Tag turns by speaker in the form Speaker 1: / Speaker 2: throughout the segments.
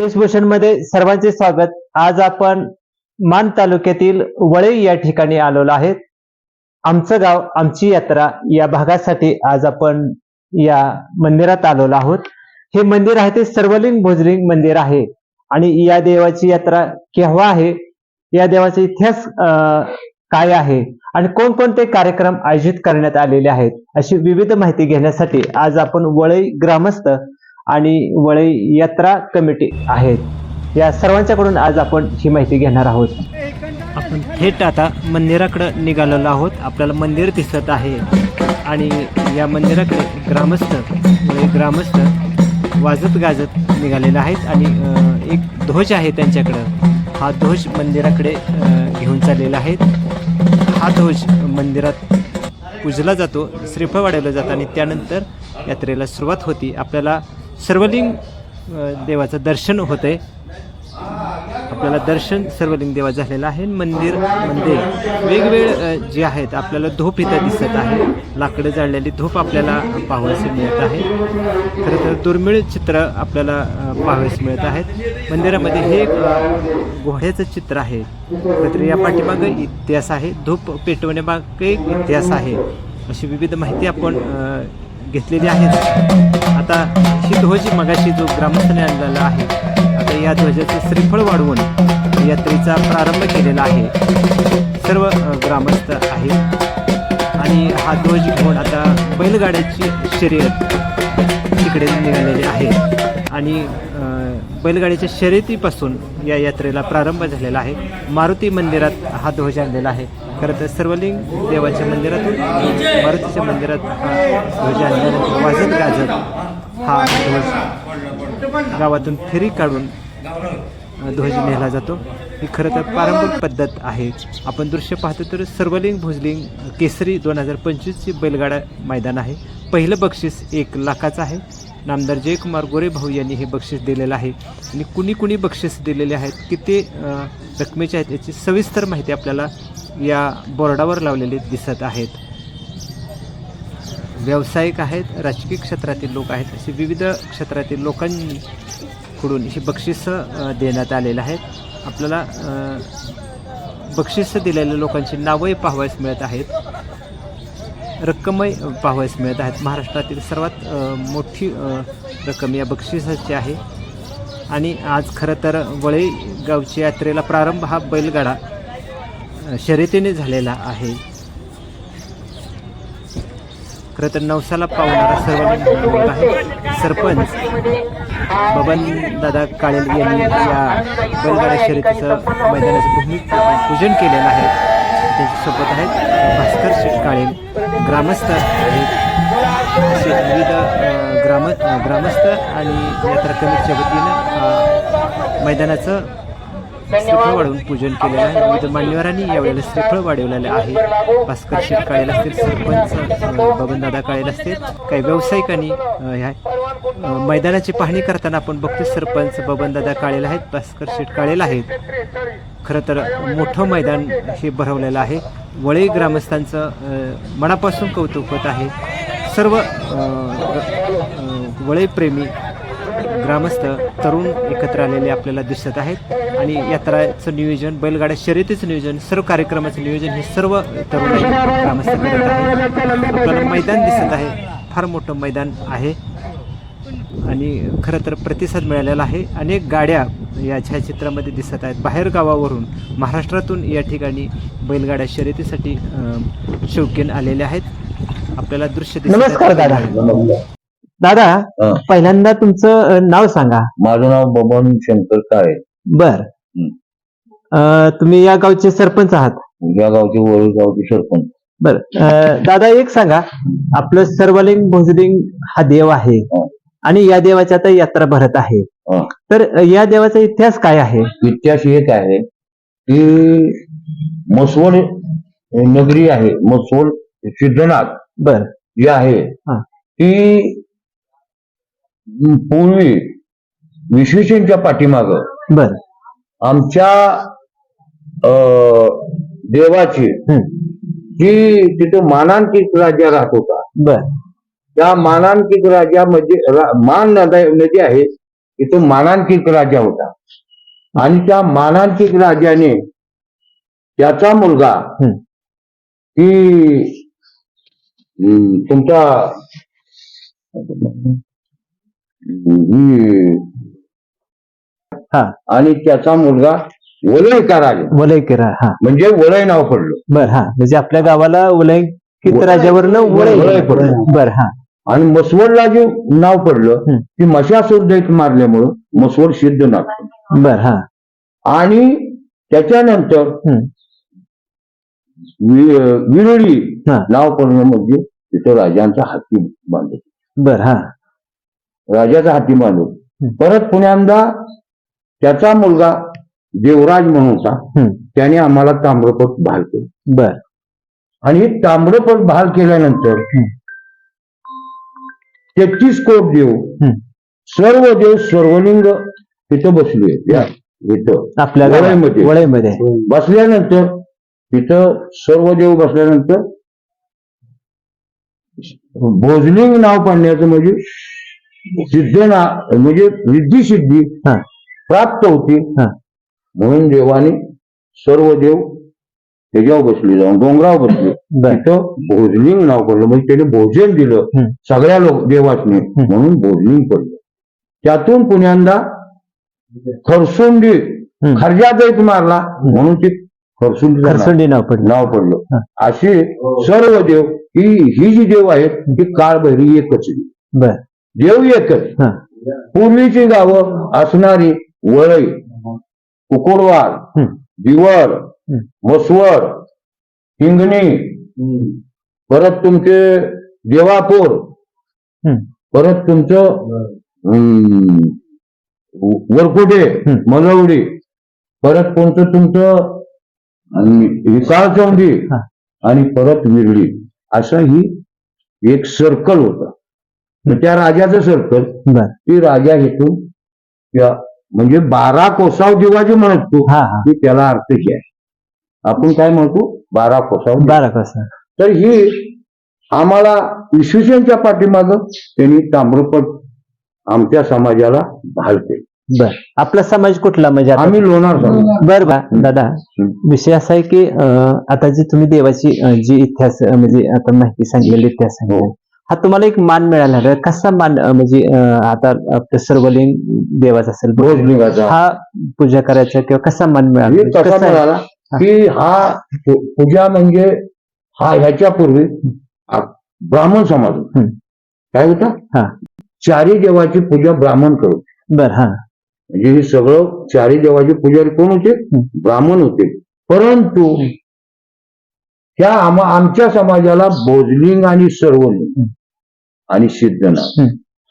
Speaker 1: देशभूषणमध्ये सर्वांचे स्वागत. आज आपण मान तालुक्यातील वळे या ठिकाणी आलेलो आहेत. आमचं गाव आमची यात्रा या भागासाठी आज आपण या मंदिरात आलेलो आहोत. हे मंदिर आहे ते सर्वलिंग भोजलिंग मंदिर आहे. आणि या देवाची यात्रा केव्हा आहे? या देवाचा इतिहास अं, काय आहे? आणि कोणकोणते कार्यक्रम आयोजित करण्यात आलेले आहेत? अशी विविध माहिती घेण्यासाठी आज आपण वळई ग्रामस्थ आणि वळे यात्रा कमिटी आहेत या सर्वांच्याकडून आज आपण ही माहिती घेणार आहोत. आपण थेट आता मंदिराकडे निघालेलो आहोत. आपल्याला मंदिर दिसत आहे. आणि या मंदिराकडे ग्रामस्थ ग्रामस्थ वाजत गाजत निघालेले आहेत. आणि एक ध्वज आहे त्यांच्याकडं. हा ध्वज मंदिराकडे घेऊन चाललेला आहे. हा ध्वज मंदिरात पूजला जातो श्रीफळ वाढवलं जातं आणि त्यानंतर यात्रेला सुरुवात होती. आपल्याला सर्वलिंग देवाचं दर्शन होतंय. आपल्याला दर्शन सर्वलिंग देवा झालेलं आहे. मंदिरमध्ये वेगवेगळे जे आहेत आपल्याला धूप इथं दिसत आहे. लाकडं जाळलेली धूप आपल्याला पाहावयास मिळत आहे. खरं तर दुर्मिळ चित्र आपल्याला पाहावयास मिळत आहेत. मंदिरामध्ये हे एक घोड्याचं चित्र आहे. तर या पाठीमागे इतिहास आहे. धूप पेटवण्यामागे एक इतिहास आहे. अशी विविध माहिती आपण घेतलेली आहेत. आता ही ध्वज मगाशी जो ग्रामस्थाने आणलेला आहे आता या ध्वजाचे श्रीफळ वाढवून यात्रेचा प्रारंभ केलेला आहे. सर्व ग्रामस्थ आहेत. आणि हा ध्वज घेऊन आता बैलगाड्याची शर्यत तिकडे निघालेली आहे. आणि बैलगाडीच्या शर्यतीपासून या यात्रेला प्रारंभ झालेला आहे. मारुती मंदिरात हा ध्वज आणलेला आहे. खरं तर सर्वलिंग देवाच्या मंदिरातून मारुतीच्या मंदिरात हा ध्वज आणल्यानंतर वाजत गाजत हा ध्वज गावातून फेरी काढून ध्वज नेला जातो. ही खरं तर पारंपरिक पद्धत आहे. आपण दृश्य पाहतो तर सर्वलिंग भुजलिंग केसरी दोन हजार पंचवीसची बैलगाडा मैदान आहे. पहिलं बक्षीस एक लाखाचं आहे. नामदार जयकुमार गोरे भाऊ यांनी हे बक्षीस दिलेलं आहे. आणि कुणी कुणी बक्षीस दिलेले आहेत किती रकमेचे आहेत याची सविस्तर माहिती आपल्याला या बोर्डावर लावलेले दिसत आहेत. व्यावसायिक आहेत राजकीय क्षेत्रातील लोक आहेत असे विविध क्षेत्रातील लोकांकडून ही बक्षिसं देण्यात आलेलं आहेत. आपल्याला बक्षिसं दिलेल्या लोकांची नावंही पाहावयास मिळत आहेत. रक्कमही पाहावयास मिळत आहेत. महाराष्ट्रातील सर्वात मोठी रक्कम या बक्षिसाची आहे. आणि आज खरं तर वळे गावच्या यात्रेला प्रारंभ हा बैलगाडा शर्यतीने झालेला आहे. खरं तर नवसाला पावणारा सर्व आहे. सरपंच बबन दादा काळेल यांनी या बैलगाडा शर्यतीचं मैदानाचं भूमी पूजन केलेलं आहे. त्यांच्यासोबत आहेत भास्कर शेठ काळेल ग्रामस्थ आहेत. असे विविध ग्राम ग्रामस्थ आणि यात्रा कमिटीच्या वतीनं मैदानाचं श्रीफळ वाढवून पूजन केलेलं आहे. विविध मान्यवरांनी यावेळेला श्रीफळ वाढवलेलं आहे. भास्कर शेठ काळेल असतील सरपंच बबनदादा काळेल असतील काही व्यावसायिकांनी ह्या मैदानाची पाहणी करताना आपण बघतो सरपंच बबनदादा काळेल आहेत भास्कर शेठ काळेला आहेत. खरं तर मोठं मैदान हे भरवलेलं आहे. वळे ग्रामस्थांचं मनापासून कौतुक होत आहे. सर्व वळेप्रेमी ग्रामस्थ तरुण एकत्र आलेले आपल्याला दिसत आहेत. आणि यात्राचं नियोजन बैलगाड्या शर्यतीचं नियोजन सर्व कार्यक्रमाचं नियोजन हे सर्व तरुण ग्रामस्थ करत आहेत. आपल्याला मैदान दिसत आहे. फार मोठं मैदान आहे. आणि खरं तर प्रतिसाद मिळालेला आहे. अनेक गाड्या या छायाचित्रामध्ये दिसत आहेत. बाहेर गावावरून महाराष्ट्रातून या ठिकाणी बैलगाड्या शर्यतीसाठी शौकीन आलेले आहेत. आपल्याला दृश्य दिसत
Speaker 2: दादा. हा.
Speaker 1: पहिल्यांदा तुमचं अं, नाव सांगा.
Speaker 2: माझं नाव बबन शंकर काळे.
Speaker 1: बर. अं, तुम्ही या गावचे सरपंच आहात.
Speaker 2: या गावचे वळू गावचे सरपंच.
Speaker 1: बर. अं, दादा एक सांगा. आपलं सर्वलिंग भुजलिंग हा देव आहे.
Speaker 2: हा.
Speaker 1: आणि या देवाची आता यात्रा भरत आहे.
Speaker 2: हा.
Speaker 1: तर अं, या देवाचा इतिहास काय आहे?
Speaker 2: इतिहास एक आहे की मसवड नगरी आहे. मसवड सिद्धनाथ
Speaker 1: बर.
Speaker 2: जी आहे.
Speaker 1: हा.
Speaker 2: ती पूर्वी विश्वेश्वरच्या पाठीमाग
Speaker 1: बर
Speaker 2: आमच्या अं, देवाची. जी तिथे मानांकित राजा राहत होता
Speaker 1: बर
Speaker 2: त्या मानांकित राजामध्ये रा- मान नदी आहे इथं मानांकित राजा होता आणि त्या मानांकित राजाने त्याचा मुलगा
Speaker 1: हम्म.
Speaker 2: की तुमचा ही-
Speaker 1: हा.
Speaker 2: आणि त्याचा मुलगा वलय का राजा
Speaker 1: वलयकीर हा.
Speaker 2: म्हणजे वलय नाव पडलं.
Speaker 1: बर हा. म्हणजे आपल्या गावाला वलयकीत
Speaker 2: वलय-
Speaker 1: राजावरनं
Speaker 2: वलय पडलं.
Speaker 1: बर हा.
Speaker 2: आणि मसवडला जे नाव पडलं. की मशासूर दैत मारल्यामुळं मसवड सिद्ध नाव
Speaker 1: बर हा.
Speaker 2: आणि त्याच्यानंतर विरळी
Speaker 1: हा.
Speaker 2: नाव पडणं म्हणजे तिथं राजांचा हाती बांधले.
Speaker 1: बर हा.
Speaker 2: राजाचा हाती
Speaker 1: हम्म.
Speaker 2: परत पुण्यांदा त्याचा मुलगा देवराज म्हणून होता. त्याने आम्हाला ताम्रपट बहाल केलं.
Speaker 1: बर.
Speaker 2: आणि ताम्रपट बहाल केल्यानंतर. तेहतीस कोट देव. सर्व देव सर्वलिंग तिथं बसले. या इथं.
Speaker 1: आपल्या
Speaker 2: वळईमध्ये. बसल्यानंतर तिथं सर्व देव बसल्यानंतर भोजलिंग नाव पाडण्याचं म्हणजे सिद्ध ना म्हणजे रिद्धी सिद्धी. प्राप्त होती. म्हणून देवाने सर्व देव त्याच्यावर बसले जाऊन डोंगरावर बसले. तिथं भोजलिंग नाव पडलं. म्हणजे त्याने भोजन दिलं. सगळ्या लोक देवासने. म्हणून भोजलिंग पडलं. त्यातून पुण्यांदा खरसुंडी. खर्जा दैत मारला. म्हणून ते खरसुंडी
Speaker 1: खरसुंडी नाव पडलं.
Speaker 2: नाव पडलं. असे सर्व देव ही ही जी देव आहेत ती काळभैरी एकच देव एकच पूर्वीची गावं असणारी वळई कुकुडवाड. दिवड
Speaker 1: हम्म.
Speaker 2: मसवड हिंगणी परत तुमचे देवापूर. परत तुमचं वरकुटे. मलवडी परत तुमचं तुमचं विकाळचौंडी
Speaker 1: हा.
Speaker 2: आणि परत विरळी असं ही एक सर्कल होतं त्या राजाचं सर्कल
Speaker 1: बर.
Speaker 2: ती राजा हेतून त्या म्हणजे बारा कोसाव दिवा जे म्हणतो
Speaker 1: हा हा.
Speaker 2: की त्याला अर्थ आहे आपण काय म्हणतो? बारा कोसाव.
Speaker 1: बारा कसं
Speaker 2: तर ही आम्हाला इसवीसनच्या पाठीमाग त्यांनी ताम्रपट आमच्या समाजाला केलं
Speaker 1: बर. आपला समाज कुठला म्हणजे आता?
Speaker 2: आम्ही लोणार समाज.
Speaker 1: बर बा दादा विषय असा आहे की अं, आता जी तुम्ही देवाची अं, जी इतिहास अं, म्हणजे आता माहिती सांगलेली इतिहास सांगितला
Speaker 2: हो.
Speaker 1: तुम्हाला एक मान मिळाला. कसा मान म्हणजे आता आपलं सर्वलिंग देवाचा असेल
Speaker 2: भोजलिंगाचा
Speaker 1: हा पूजा करायचा किंवा कसा मान मिळाला
Speaker 2: की हा पूजा म्हणजे हा ह्याच्या पूर्वी ब्राह्मण समाज. काय होता
Speaker 1: हा.
Speaker 2: चारी देवाची पूजा ब्राह्मण करत
Speaker 1: बर हा
Speaker 2: म्हणजे हे सगळं चारी देवाचे पुजारी कोण होते. ब्राह्मण होते परंतु त्या आम- आमच्या समाजाला भोजलिंग आणि सर्वलिंग. आणि सिद्धनाथ.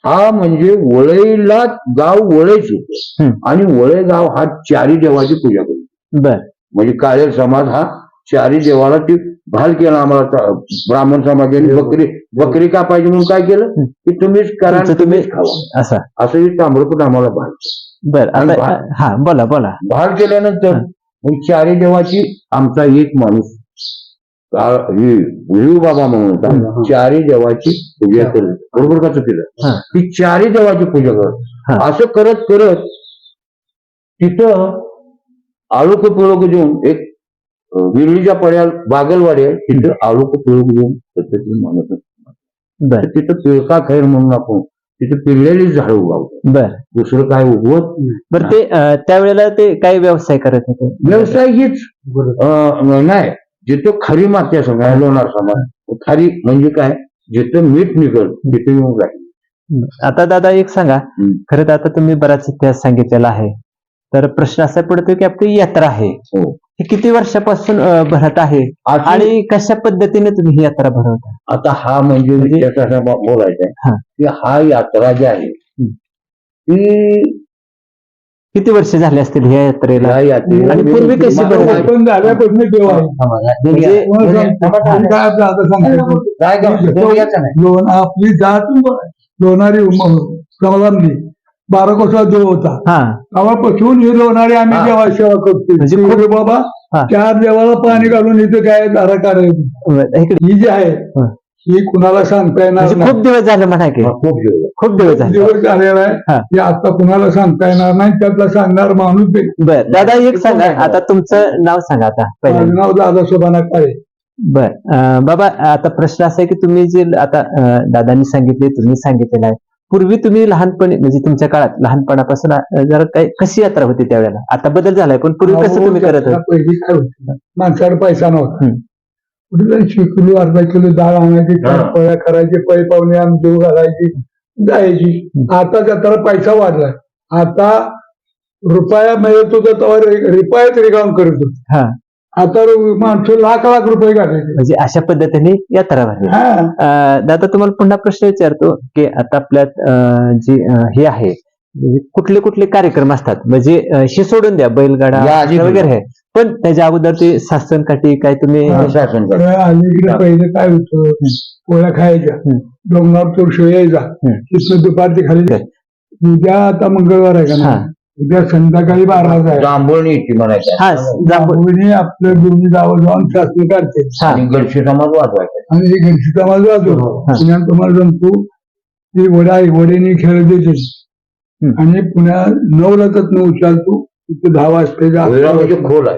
Speaker 2: हा म्हणजे वळईला गाव वळेच होत. आणि वळे गाव हा चारी देवाची पूजा करतो.
Speaker 1: बर.
Speaker 2: म्हणजे काळेर समाज हा चारी देवाला ती भाल केला आम्हाला ब्राह्मण समाजाने बकरी बकरी का पाहिजे म्हणून काय केलं. की तुम्हीच करा तुम्हीच खावा.
Speaker 1: असा.
Speaker 2: असं हे ताम्रपट आम्हाला भाल
Speaker 1: बर हा बोला बोला.
Speaker 2: भाल केल्यानंतर. मग चारी देवाची आमचा एक माणूस हे बाबा म्हणून. चारी देवाची पूजा करत बरोबर का चुकीचं?
Speaker 1: हा.
Speaker 2: ती चारी देवाची पूजा. करत असं करत करत तिथं आळूक पिळूक देऊन एक विरळीच्या पड्या बागलवाडी आहे. तिथं आळूक पिळूक देऊन पद्धतीने तर तिथं पिळका खैर म्हणून आपण तिथं पिळलेली झाडं
Speaker 1: बर.
Speaker 2: दुसरं काय उगवत.
Speaker 1: बर ते त्यावेळेला ते काय व्यवसाय करत होते?
Speaker 2: व्यवसाय हीच नाही. जिथं खरी माती असं काय लोणार समाज खरी म्हणजे काय? जिथं मीठ निघल तिथे येऊन राहील
Speaker 1: आता दादा एक सांगा. खरं तर आता तुम्ही बराच इतिहास सांगितलेला आहे. तर प्रश्न असा पडतो की आपली यात्रा आहे.
Speaker 2: हो.
Speaker 1: ही किती वर्षापासून भरत आहे?
Speaker 2: आणि
Speaker 1: कशा पद्धतीने तुम्ही ही यात्रा भरवता?
Speaker 2: आता हा म्हणजे
Speaker 1: म्हणजे-
Speaker 2: बोलायचा
Speaker 1: हा.
Speaker 2: की हा यात्रा जी आहे. ती
Speaker 1: किती वर्ष झाली असतील ह्या यात्रेला?
Speaker 2: या यात्रेला
Speaker 1: आणि पूर्वी कशी
Speaker 2: मला-
Speaker 1: बनवायची?
Speaker 3: आपण झाल्यापासून देव आहे
Speaker 1: म्हणजे
Speaker 3: काय आता सांगायचं. लोण आपली जात लोणारी कमलामली बारा कोसा देव होता.
Speaker 1: हा.
Speaker 3: गावापासून ही लोणारी आम्ही
Speaker 2: हा.
Speaker 3: देवा सेवा करतो
Speaker 1: म्हणजे खूप-
Speaker 3: बाबा
Speaker 1: हा.
Speaker 3: चार देवाला पाणी घालून इथं काय धारा काढायची
Speaker 1: इकडे.
Speaker 3: ही जी आहे
Speaker 1: हा.
Speaker 3: ही कुणाला सांगता येणार
Speaker 1: म्हणजे
Speaker 3: नाही.
Speaker 1: खूप दिवस झाले म्हणा की.
Speaker 2: खूप जेवढं
Speaker 1: खूप दिवस झाले.
Speaker 3: दिवस झालेला
Speaker 1: हा.
Speaker 3: आहे. हे. आता कुणाला सांगता येणार नाही त्यातला सांगणार माणूस
Speaker 1: बर दादा एक सांगा. आता तुमचं नाव सांगा आता
Speaker 3: माझं
Speaker 1: पहिले
Speaker 3: नाव दादा सोबाना काळे
Speaker 1: बर अं, बाबा आता प्रश्न असा आहे की तुम्ही जे आता अं, दादांनी सांगितले तुम्ही सांगितलेलं आहे. पूर्वी तुम्ही लहानपणी म्हणजे तुमच्या काळात लहानपणापासून अं, जरा काही कशी यात्रा होती त्यावेळेला? आता बदल झालाय पण पूर्वी कसं तुम्ही करत होता?
Speaker 3: पहिली काय होती? माणसावर पैसा नव्हता.
Speaker 1: हम्म.
Speaker 3: कुठे किलो अर्धा किलो डाळ आणायची. पोळ्या करायची पै पाहुणे आम देऊ घालायची जायची. आता त्याला पैसा वाढलाय. आता रुपया मिळत होता तेव्हा रि- रुपयाच रिकाम करत होत.
Speaker 1: हा.
Speaker 3: आता रु- माणसं लाख लाख रुपये घालायचे.
Speaker 1: म्हणजे अशा पद्धतीने यात्रा भरली
Speaker 3: हा.
Speaker 1: दादा तुम्हाला पुन्हा प्रश्न विचारतो की आता आपल्यात जी हे आहे म्हणजे कुठले कुठले कार्यक्रम असतात? म्हणजे हे सोडून द्या बैलगाडा वगैरे आहे पण त्याच्या अगोदर ते सासनकाठी काय तुम्ही
Speaker 3: हा.
Speaker 2: शासन करतं.
Speaker 3: अलीकडे पहिले काय होतं? पोळ्या खायच्या. डोंगरावर तो यायचा.
Speaker 1: हम्म.
Speaker 3: तिथनं दुपारची खाली उद्या आता मंगळवार आहे का
Speaker 1: हा.
Speaker 3: नाही उद्या संध्याकाळी बाराला आहे.
Speaker 2: जांभूळणी येते म्हणायचं.
Speaker 1: हा जांभूळ.
Speaker 3: आपलं दोन्ही गावं जाऊन शास्त्र काढते
Speaker 1: हा.
Speaker 2: आणि गडशी समाज वाजवायचा.
Speaker 3: आणि हे घरची समाज वाजव
Speaker 1: हा.
Speaker 3: पुण्यात तुम्हाला सांगतो ती वडा वडेने खेळ देते
Speaker 1: हम्म.
Speaker 3: आणि पुण्या नऊला तर न उचलतो. तिथे दहा.
Speaker 2: भुईरा म्हणजे खोल आहे.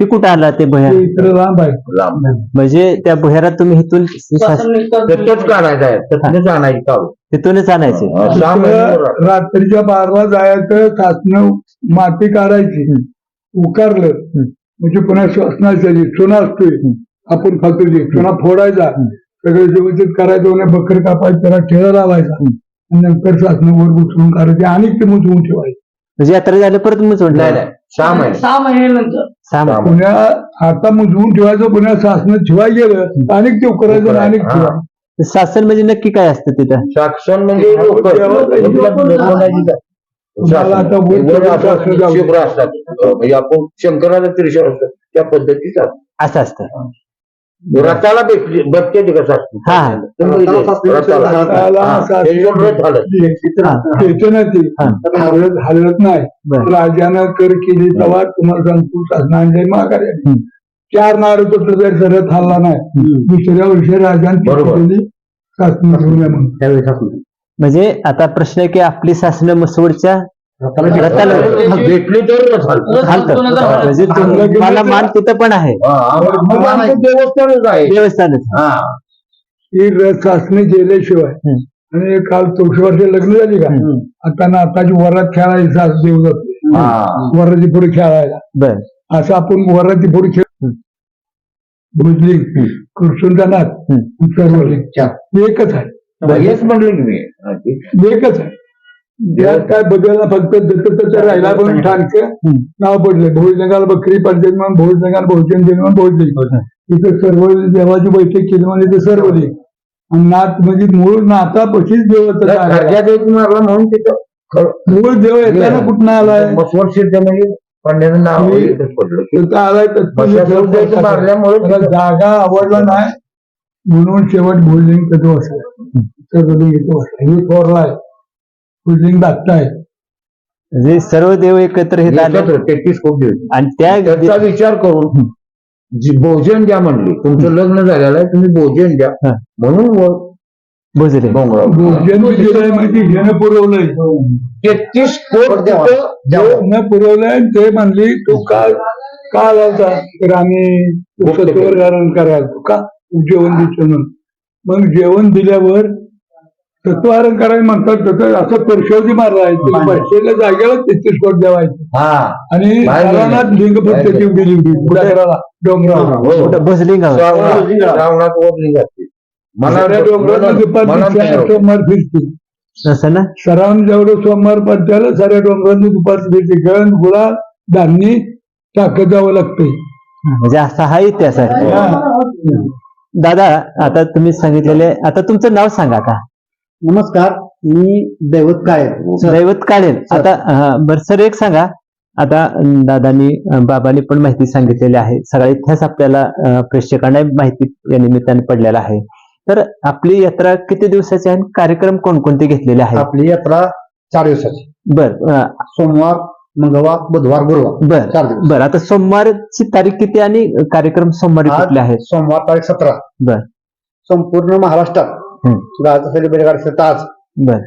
Speaker 1: ते कुठं आला ते भुयार?
Speaker 3: इकडे लांब आहे.
Speaker 2: लांब.
Speaker 1: म्हणजे त्या भुयारात तुम्ही इथून
Speaker 2: तसंच काढायचा आहे. तसंच आणायची काढू
Speaker 1: तिथूनच आणायचे.
Speaker 2: हा, सहा महिने
Speaker 3: तिथं
Speaker 2: राहतो.
Speaker 3: रात्रीच्या बारला जायचं साचणं माती काढायची. उकारलं. म्हणजे पुन्हा श्वसनाची चुना असतोय. आपण खातो ते चुना फोडायचा. सगळं व्यवस्थित करायचं आणि बकर कापायचं त्याला ठेळा लावायचा. आणि नंतर वर उचलून काढायचे आणि ते मुजवून ठेवायचे.
Speaker 1: म्हणजे यात्रा झाली परत मग
Speaker 2: नाही सहा महिने
Speaker 4: सहा महिन्यानंतर
Speaker 1: सहा महिने.
Speaker 2: सहा महिने.
Speaker 3: पुण्या आता मुजवून ठेवायचं पुण्या सासनं ठेवाय गेलं अनेक ते करायचं आणि अनेक
Speaker 1: शासन म्हणजे नक्की काय असतं तिथं?
Speaker 2: शासन म्हणजे लोक.
Speaker 3: तुम्हाला आता वर शासन जाऊ दे.
Speaker 2: शिबरं असतात. म्हणजे आपण शंकराला त्रिशूळ असतात त्या पद्धतीचा
Speaker 1: असं असतं.
Speaker 2: रथाला ते कसं असतं?
Speaker 1: हा.
Speaker 2: हा,
Speaker 1: हा.
Speaker 3: हलत हलत नाही.
Speaker 1: बरं.
Speaker 3: राजानं कर केली तेव्हा तुम्हाला सांगतो शासनाने माघारी आली.
Speaker 1: हम्म.
Speaker 3: चार नारळ तुटलं तरी सरत हल्ला नाही दुसऱ्या वर्षी राजाने
Speaker 2: बरोबर.
Speaker 3: केली शासन म्हणून
Speaker 1: म्हणजे आता प्रश्न आहे की आपली शासनं मसवडच्या
Speaker 2: भेटली तर
Speaker 1: म्हणजे तुम्हाला मान तिथं पण आहे.
Speaker 2: हा, देवस्थानच आहे.
Speaker 1: देवस्थानच.
Speaker 3: रथ शासने गेल्याशिवाय. आणि काल चौशे वर्ष लग्न झाली का. आता ना आताची वरात खेळायची सास देऊ जातो
Speaker 2: हा.
Speaker 3: वराची पुढे खेळायला.
Speaker 1: बर.
Speaker 3: असं आपण वराची पुढे खेळ. भुजली. सर्वलिंग एकच आहे.
Speaker 2: हेच म्हणलं की मी ते-
Speaker 3: एकच आहे. त्यात काय बदलला फक्त तसं राहिला पण
Speaker 1: हम्म.
Speaker 3: नाव पडलं. भोजनगाला बकरी पडते म्हणून भोजनगाला भोजन दिलं म्हणून भोजन तिथं सर्व देवाची बैठक केली म्हणजे ते सर्व दे. आणि नाथ म्हणजे मूळ आहे.
Speaker 2: खर्चात एक मारला म्हणून तिथं
Speaker 3: मूळ देव येताना कुठं आलाय?
Speaker 2: म्हणजे
Speaker 3: आलाय जागा आवडला नाही. म्हणून शेवट भोजलिंग कधी इथं बसला? हे थोरलाय भोजलिंग दाखताय
Speaker 1: म्हणजे सर्व देव एकत्र हे आले
Speaker 2: एकत्र तेहतीस दिवस
Speaker 1: आणि त्या
Speaker 2: त्याचा विचार करून जी भोजन द्या म्हणली तुमचं लग्न झालेलं आहे तुम्ही भोजन द्या.
Speaker 1: हा.
Speaker 2: म्हणून वर
Speaker 1: भोजले
Speaker 2: डोंगरावर
Speaker 3: भोजन बी दिलंय म्हणजे घेणं पुरवलंय.
Speaker 2: तेहतीस कोट तिथं.
Speaker 3: न पुरवलंय आणि ते म्हणली तू का का लावता तर आम्ही सत्वधारण करायला. तू का? तू जेवण देतो म्हणून. मग जेवण दिल्यावर सत्वहारण करायला म्हणतात तसं असं परशोधी मारला आहे जागेला तेहतीस कोट द्यावायचे.
Speaker 2: हा.
Speaker 3: आणि
Speaker 2: बाहेर
Speaker 3: दिली होती. डोंगराला डोंगराला
Speaker 2: हो. श्रावणात श्रावणात
Speaker 3: सगळ्या सोमवार फिरते.
Speaker 1: असं ना?
Speaker 3: सरावून जेवढं सोमवार पडत्याला साऱ्या डोंगरांनी दुपारची फिरते. गण गुळा धान्य टाकत जावं लागतंय.
Speaker 1: म्हणजे असा हा इतिहास आहे. दादा आता तुम्ही सांगितलेले आता तुमचं नाव सांगा आता.
Speaker 5: नमस्कार मी दैवत काळे.
Speaker 1: दैवत काढेल आता बरं सर एक सांगा. आता दादानी बाबांनी पण माहिती सांगितलेली आहे. सगळा इतिहास आपल्याला प्रेक्षकांना माहिती या निमित्ताने पडलेला आहे. तर आपली यात्रा किती दिवसाची आहे कार्यक्रम कोणकोणते घेतलेले आहेत?
Speaker 5: आपली यात्रा चार दिवसाची.
Speaker 1: बर
Speaker 5: सोमवार मंगळवार बुधवार गुरुवार.
Speaker 1: बर
Speaker 5: चार दिवस.
Speaker 1: बर. आता सोमवारची तारीख किती आणि कार्यक्रम सोमवारी कुठले आहेत
Speaker 5: सोमवार तारीख सतरा.
Speaker 1: बर.
Speaker 5: संपूर्ण महाराष्ट्रात. असलेली बैलगाडी शर्यत आज.
Speaker 1: बर.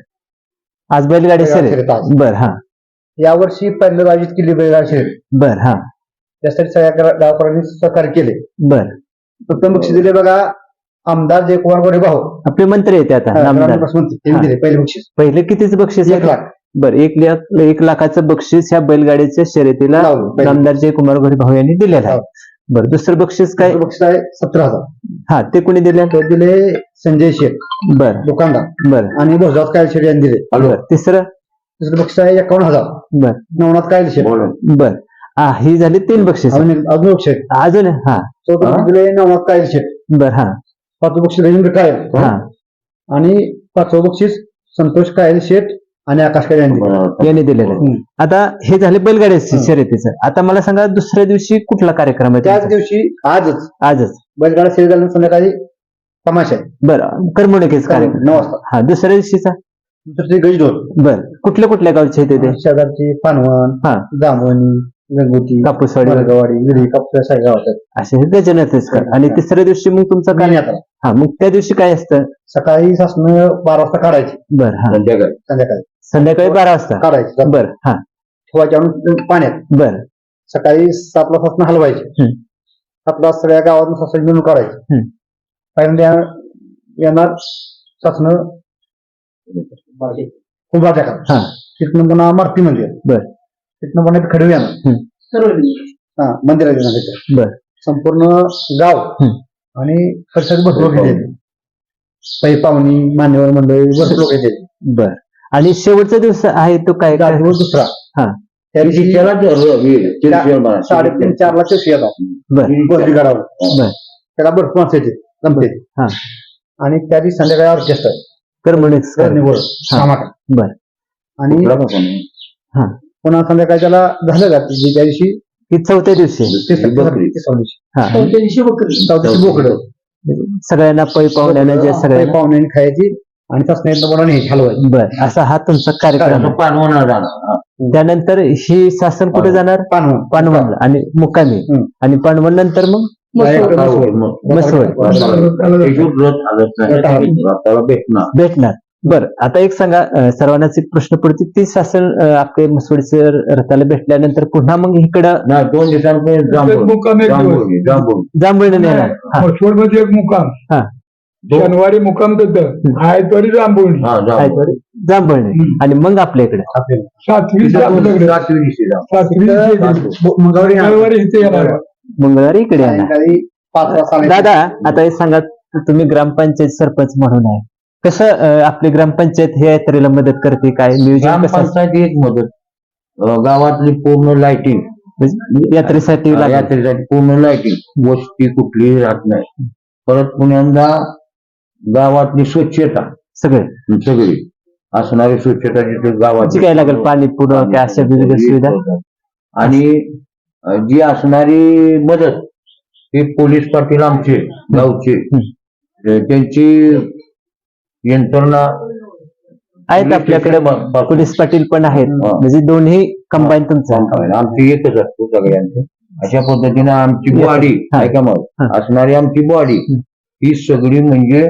Speaker 1: आज बैलगाडी शर्यत
Speaker 5: आज.
Speaker 1: बर हा.
Speaker 5: यावर्षी पहिल्यांदा आयोजित केली बैलगाडी शर्यत
Speaker 1: बर हा.
Speaker 5: त्यासाठी सगळ्या गावकऱ्यांनी सहकार्य केले.
Speaker 1: बर.
Speaker 5: प्रथम बक्षीस दिले बघा आमदार जयकुमार गोरे भाऊ.
Speaker 1: आपले मंत्री येते आता नामदार
Speaker 5: त्यांनी
Speaker 1: हा.
Speaker 5: दिले पहिले बक्षीस.
Speaker 1: पहिले कितीच बक्षीस
Speaker 5: एक लाख.
Speaker 1: बर एक लाख एक लाखाचं बक्षीस ह्या बैलगाडीच्या शर्यतीला
Speaker 5: लावलं पहिले.
Speaker 1: नामदार जयकुमार घोडे भाऊ यांनी दिलेलं आहे.
Speaker 5: हो.
Speaker 1: बर दुसरं बक्षीस काय?
Speaker 5: दुसरं बक्षीस आहे सतरा हजार.
Speaker 1: हा ते कोणी दिले?
Speaker 5: ते दिले संजय शेख.
Speaker 1: बर.
Speaker 5: दुकानदार
Speaker 1: बर.
Speaker 5: आणि भोजराज कायल शेठ यांनी दिले.
Speaker 1: बर तिसरं?
Speaker 5: दुसरं बक्षीस आहे एकावन्न हजार.
Speaker 1: बर.
Speaker 5: नवनाथ शेठ
Speaker 2: बोला.
Speaker 1: बर. हा ही झाली तीन बक्षीस.
Speaker 5: अजून अजून बक्षीस आहे.
Speaker 1: अजून हा.
Speaker 5: चौथं
Speaker 2: हा.
Speaker 5: बक्षीस दिले नवनाथ कायल शेठ
Speaker 1: बर हा.
Speaker 5: पाचवं बक्षीस रवींद्र कायल
Speaker 1: हा.
Speaker 5: आणि पाचवं बक्षीस संतोष कायल शेठ आणि आकाश यांनी.
Speaker 1: यांनी दिलेलं. आहे. आता हे झाले बैलगाडी. शर्यतीचं. आता मला सांगा दुसऱ्या दिवशी कुठला कार्यक्रम आहे
Speaker 5: त्याच
Speaker 1: तुमचा?
Speaker 5: दिवशी आजच.
Speaker 1: आजच.
Speaker 5: बैलगाडा शर्यत झाल्यानंतर संध्याकाळी तमाशा आहे.
Speaker 1: बरं करमणुकीच कार्यक्रम.
Speaker 5: नऊ वाजता.
Speaker 1: हा दुसऱ्या दिवशीचा?
Speaker 5: दुसरी गजडोल
Speaker 1: बर कुठल्या कुठल्या गावचे आहेत ते?
Speaker 5: शेजारची पानवण
Speaker 1: हा.
Speaker 5: जांभवणी गंगोटी
Speaker 1: कापूसवाडी.
Speaker 5: मालगावाडी विडी कापूस सगळ्या गावात
Speaker 1: असे हे गजनच कर आणि तिसऱ्या दिवशी मग तुमचा. काय?
Speaker 5: यात्रा.
Speaker 1: हा मग त्या दिवशी काय असतं?
Speaker 5: सकाळी सासनं बारा वाजता काढायची.
Speaker 1: बर हा.
Speaker 2: संध्याकाळी.
Speaker 5: संध्याकाळी.
Speaker 1: संध्याकाळी बारा वाजता.
Speaker 5: काढायची
Speaker 1: बर हा.
Speaker 5: ठेवायची आणून पाण्यात.
Speaker 1: बर.
Speaker 5: सकाळी सातला सासनं हलवायची. सातला सगळ्या गावातून सासरी मिळून काढायची. पहिल्यांदा येणार सासनं कुंभारच्या का?
Speaker 1: हा.
Speaker 5: तिथनं पुन्हा मारुती मंदिर
Speaker 1: बर.
Speaker 5: तिथनं पुन्हा इथं खडवी येणार हा. मंदिरात येणार
Speaker 1: बर.
Speaker 5: संपूर्ण गाव. आणि परिसरात भरपूर पै पाहुणी मान्यवर मंडळी भरपूर लोक येते
Speaker 1: बर. आणि शेवटचा दिवस आहे तो काय? काय?
Speaker 5: दिवस दुसरा.
Speaker 1: हा.
Speaker 5: त्या दिवशी
Speaker 2: त्याला ते र- हे, चिरचिर म्हणा.
Speaker 5: साडेतीन चारला चौशी येतात
Speaker 1: बर.
Speaker 5: गर्दी करावं
Speaker 1: बर.
Speaker 5: त्याला भरपूर माणसं येते जमते.
Speaker 1: हा.
Speaker 5: आणि त्या दिवशी संध्याकाळी ऑर्केस्ट्रा आहे.
Speaker 1: करमणूक हा.
Speaker 5: सामाका.
Speaker 1: बर.
Speaker 5: आणि
Speaker 2: कुठला का कोणी?
Speaker 1: हा.
Speaker 5: पुन्हा संध्याकाळी त्याला झालं का? ती- त्या दिवशी
Speaker 1: ही चौथ्या दिवशी. आहे.
Speaker 2: बकरी.
Speaker 5: दिवशी.
Speaker 1: हा.
Speaker 5: चौथ्या दिवशी बोकडं.
Speaker 1: सगळ्यांना पै पाहुण्यानं जे सगळ्यांना.
Speaker 5: पाहुण्याने खायची. आणि तसं बोला नाही हलवायची
Speaker 1: बर असा हा तुमचा कार्यक्रम आहे.
Speaker 2: जाणार. हा.
Speaker 1: त्यानंतर ही शासन कुठे जाणार?
Speaker 5: पानवण
Speaker 1: पानवण. आणि मुक्कामी.
Speaker 5: हम्म.
Speaker 1: आणि पानवण नंतर मग
Speaker 5: Direct
Speaker 2: भेटणार.
Speaker 1: भेटणार. बर आता एक सांगा अं, सर्वांनाच एक प्रश्न पडतो ती शासन अं, आपले मसवडचं रथाला भेटल्यानंतर पुन्हा मग इकडं
Speaker 2: नाही दोन दिवसांपर्यंत
Speaker 3: एक
Speaker 2: जांभूळ
Speaker 3: मुक्काम एक दिवस.
Speaker 2: जांभूळ जांभूळ.
Speaker 1: जांभळीने नेणार. हा
Speaker 3: एक मुक्काम.
Speaker 1: हा.
Speaker 3: शनिवारी मुक्काम तिथं आयतवारी जांभूळणी
Speaker 2: हा जांभूळ.
Speaker 3: हम्म.
Speaker 1: आणि मग आपल्या इकडे
Speaker 5: आपल्याला.
Speaker 3: सातवी आपल्याकडे
Speaker 2: रात्री दिवशी जांभूळ.
Speaker 3: सातवी
Speaker 5: मंगळवारी येणार.
Speaker 3: मंगळवारी इथे येणार.
Speaker 1: मंगळवारी. इकडे येणार.
Speaker 5: सायंकाळी पाच वाजता आणायची.
Speaker 1: दादा आता हे सांगा तुम्ही ग्रामपंचायत सरपंच म्हणून आहे. कसं अं, आपली ग्रामपंचायत हे यात्रेला मदत करते? काय नियोजन कसं? असतं?
Speaker 2: ग्रामपंचायत एक मदत. अं, गावातली पूर्ण लाइटिंग.
Speaker 1: म्हणजे यात्रेसाठी लागेल.
Speaker 2: यात्रेसाठी पूर्ण लाइटिंग. वस्ती कुठलीही राहत नाही. परत पुण्यांदा गावातली स्वच्छता
Speaker 1: सगळे.
Speaker 2: सगळी. असणारी स्वच्छता जिथे गावात
Speaker 1: जी काय लागेल पाणी पुरवठा काय अशा विविध सुविधा.
Speaker 2: आणि जी असणारी मदत ते पोलीस पाटील आमचे गावचे त्यांची यंत्रणा
Speaker 1: आहेत आपल्याकडे. पोलीस पाटील पण आहेत.
Speaker 2: हा.
Speaker 1: म्हणजे दोन्ही कंबाईन तुमचं.
Speaker 2: आमची एकच असतो सगळ्यांचे. अशा पद्धतीनं आमची. बॉडी
Speaker 1: हा.
Speaker 2: ऐका मग.
Speaker 1: हा.
Speaker 2: असणारी आमची बॉडी ही सगळी म्हणजे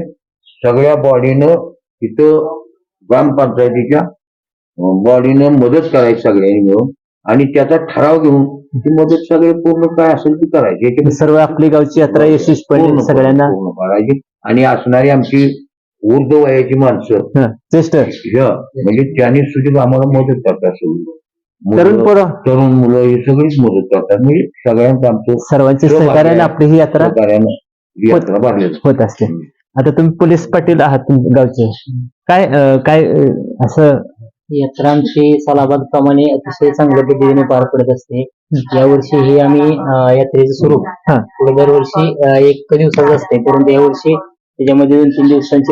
Speaker 2: सगळ्या बॉडीनं तिथं ग्रामपंचायतीच्या बॉडीनं मदत करायची सगळ्यांनी मिळून आणि त्याचा ठराव घेऊन ती मदत सगळे पूर्ण काय असेल ती करायची.
Speaker 1: सर्व आपली गावची यात्रा यशस्वीपणे
Speaker 2: पूर्ण-
Speaker 1: सगळ्यांना.
Speaker 2: पूर्ण करायची आणि असणारी आमची ऊर्ध वयाची माणसं म्हणजे त्यांनी सुद्धा आम्हाला मदत करतात
Speaker 1: तरुण पोरं.
Speaker 2: तरुण मुलं ही सगळीच मदत करतात. म्हणजे सगळ्यांचं आमचं
Speaker 1: सर्वांच्या सहकार्याने. आपली ही यात्रा
Speaker 2: यात्रा भरली
Speaker 1: होत असते. आता तुम्ही पोलीस पाटील आहात तुम- गावचे. काय अं, काय अं, असं?
Speaker 4: यात्रा आमची सालाबाद प्रमाणे अतिशय चांगल्या पद्धतीने पार पडत असते. यावर्षी ही आम्ही अं, यात्रेचं स्वरूप
Speaker 1: हा.
Speaker 4: पुढे दरवर्षी अं, एक दिवसाचं असते. परंतु यावर्षी त्याच्यामध्ये दोन तीन दिवसांची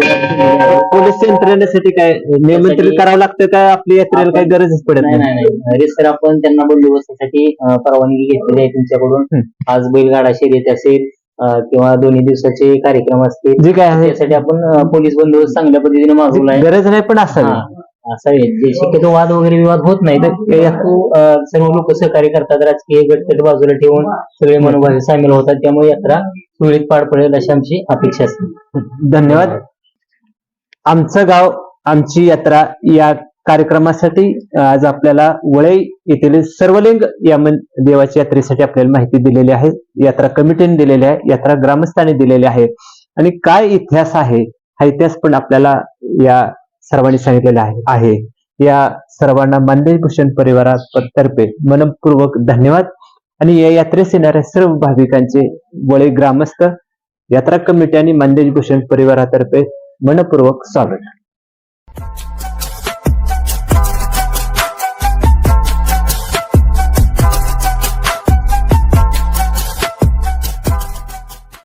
Speaker 1: पोलीस यंत्रणेसाठी काय नियंत्रित करावं लागतं काय आपली यात्रेला काही गरजच पडत
Speaker 4: नाही.
Speaker 1: नाही
Speaker 4: सर आपण त्यांना बंदोबस्तासाठी अं, परवानगी घेतलेली आहे तुमच्याकडून.
Speaker 1: हं.
Speaker 4: आज बैलगाडा शर्यत असेल किंवा दोन्ही दिवसाचे कार्यक्रम असतील
Speaker 1: जे काय आहे
Speaker 4: त्यासाठी आपण पोलीस बंदोबस्त चांगल्या पद्धतीने मागवला आहे.
Speaker 1: गरज नाही पण. असावी.
Speaker 4: असं आहे जे शक्यतो वाद वगैरे विवाद होत नाही तर सर्व लोक सहकार्य करतात राजकीय गटतट बाजूला ठेवून सगळे मनोभावे सामील होतात त्यामुळे यात्रा सुरळीत पार पडेल अशी आमची अपेक्षा असते.
Speaker 1: धन्यवाद. आमचं गाव आमची यात्रा या कार्यक्रमासाठी आज आपल्याला वळई येथील सर्वलिंग या मन- देवाच्या यात्रेसाठी आपल्याला माहिती दिलेली आहे. यात्रा कमिटीने दिलेली आहे यात्रा ग्रामस्थांनी दिलेली आहे. आणि काय इतिहास आहे हा इतिहास पण आपल्याला या सर्वांनी सांगितलेला आहे. आहे. या सर्वांना मानदेश भूषण परिवारातर्फे मनपूर्वक धन्यवाद. आणि या यात्रेस येणाऱ्या सर्व भाविकांचे वळे ग्रामस्थ यात्रा कमिटी आणि मानदेश भूषण परिवारातर्फे मनपूर्वक स्वागत.